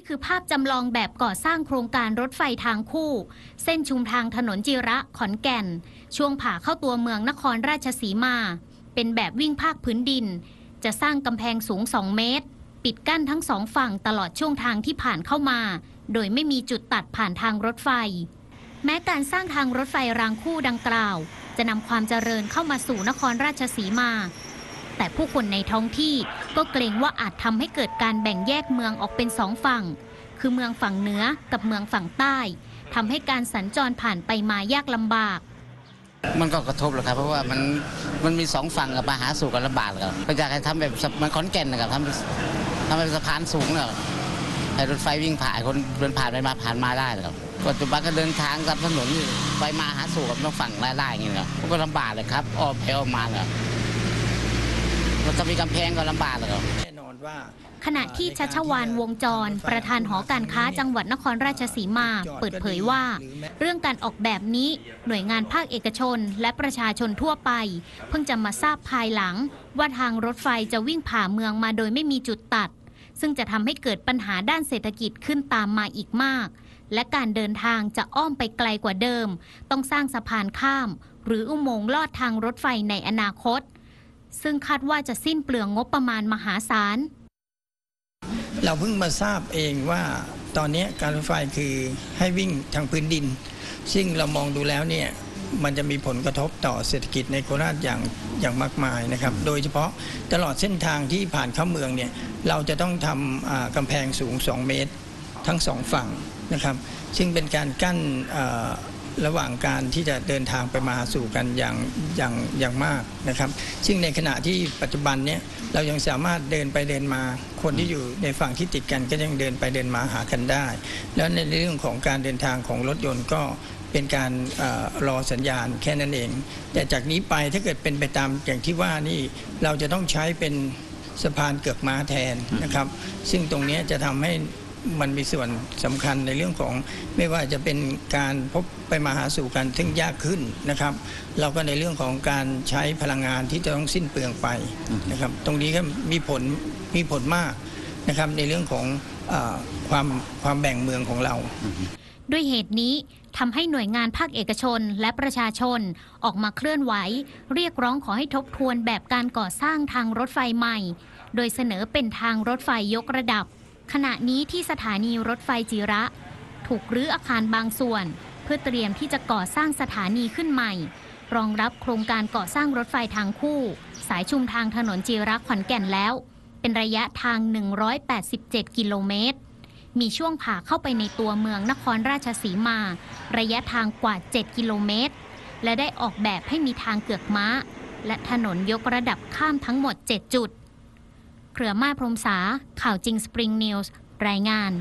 นี่คือภาพจำลองแบบก่อสร้างโครงการรถไฟทางคู่ เส้นชุมทางถนนจิระขอนแก่น ช่วงผ่าเข้าตัวเมืองนครราชสีมา เป็นแบบวิ่งภาคพื้นดิน จะสร้างกำแพงสูง 2 เมตร ปิดกั้นทั้งสองฝั่งตลอดช่วงทางที่ผ่านเข้ามา โดยไม่มีจุดตัดผ่านทางรถไฟ แม้การสร้างทางรถไฟรางคู่ดังกล่าว จะนำความเจริญเข้ามาสู่นครราชสีมา แต่ผู้คนในท้องที่ก็เกรงว่าอาจทำให้เกิดการแบ่งแยกเมืองออกเป็นสองฝั่ง คือเมืองฝั่งเหนือกับเมืองฝั่งใต้ทำให้การสัญจรผ่านไปมายากลำบาก มันก็กระทบแหละครับ เพราะว่ามันมันมีสองฝั่งกับมาหาสู่กันลำบากครับก็อยากให้ทำแบบมันขอนแก่นนะครับทำทำเป็นสะพานสูงเนะให้รถไฟวิ่งผ่านคนเดินผ่านไปมาผ่านมาได้ครับปัจจุบันก็เดินทางตามถนนไปมาหาสู่กับต้องฝั่งไล่ๆอย่างเงี้ยครับมันก็ลำบากเลยครับออมไปออมมาเนี่ย มันจะมีกำแพงก็ลำบากเลยครับแน่นอนว่าขณะที่ชัชวานวงจร ประธานหอการค้าจังหวัดนครราชสีมา เปิดเผยว่า เรื่องการออกแบบนี้หน่วยงานภาคเอกชนและประชาชนทั่วไป เพิ่งจะมาทราบภายหลัง ว่าทางรถไฟจะวิ่งผ่าเมืองมาโดยไม่มีจุดตัด ซึ่งจะทำให้เกิดปัญหาด้านเศรษฐกิจขึ้นตามมาอีกมาก และการเดินทางจะอ้อมไปไกลกว่าเดิม ต้องสร้างสะพานข้าม หรืออุโมงค์ลอดทางรถไฟในอนาคต ซึ่งคาดว่าจะสิ้นเปลืองงบประมาณมหาศาล เราเพิ่งมาทราบเองว่าตอนนี้การรถไฟคือให้วิ่งทางพื้นดิน ซึ่งเรามองดูแล้วเนี่ยมันจะมีผลกระทบต่อเศรษฐกิจในโคราชอย่างอย่างมากมายนะครับ โดยเฉพาะตลอดเส้นทางที่ผ่านเข้าเมืองเนี่ยเราจะต้องทำกำแพงสูง 2 เมตรทั้งสองฝั่งนะครับ ซึ่งเป็นการกั้น ระหว่างการที่จะเดินทางไปมาสู่กันอย่างอย่างอย่างมากนะครับ ซึ่งในขณะที่ปัจจุบันเนี่ยเรายังสามารถเดินไปเดินมา คนที่อยู่ในฝั่งที่ติดกันก็ยังเดินไปเดินมาหากันได้ แล้วในเรื่องของการเดินทางของรถยนต์ก็เป็นการอรอสัญญาณแค่นั้นเอง แต่จากนี้ไปถ้าเกิดเป็นไปตามอย่างที่ว่านี่เราจะต้องใช้เป็นสะพานเกือกม้าแทนนะครับ ซึ่งตรงนี้จะทำให้ มันมีส่วนสำคัญในเรื่องของไม่ว่าจะเป็นการพบไปมาหาสู่กันซึ่งยากขึ้นนะครับ เราก็ในเรื่องของการใช้พลังงานที่จะต้องสิ้นเปลืองไปนะครับ ตรงนี้ก็มีผลมีผลมากนะครับในเรื่องของอความความแบ่งเมืองของเรา ด้วยเหตุนี้ทำให้หน่วยงานภาคเอกชนและประชาชนออกมาเคลื่อนไหว เรียกร้องขอให้ทบทวนแบบการก่อสร้างทางรถไฟใหม่ โดยเสนอเป็นทางรถไฟยกระดับ ขณะนี้ที่สถานีรถไฟจิระ ถูกรื้ออาคารบางส่วน เพื่อเตรียมที่จะก่อสร้างสถานีขึ้นใหม่ รองรับโครงการก่อสร้างรถไฟทางคู่ สายชุมทางถนนจิระขอนแก่นแล้ว เป็นระยะทาง 187 กิโลเมตร มีช่วงผ่าเข้าไปในตัวเมืองนครราชสีมา ระยะทางกว่า 7 กิโลเมตร และได้ออกแบบให้มีทางเกือกม้า และถนนยกระดับข้ามทั้งหมด 7 จุด เครือมาพรมสา ข่าวจริงสปริงนิวส์ รายงาน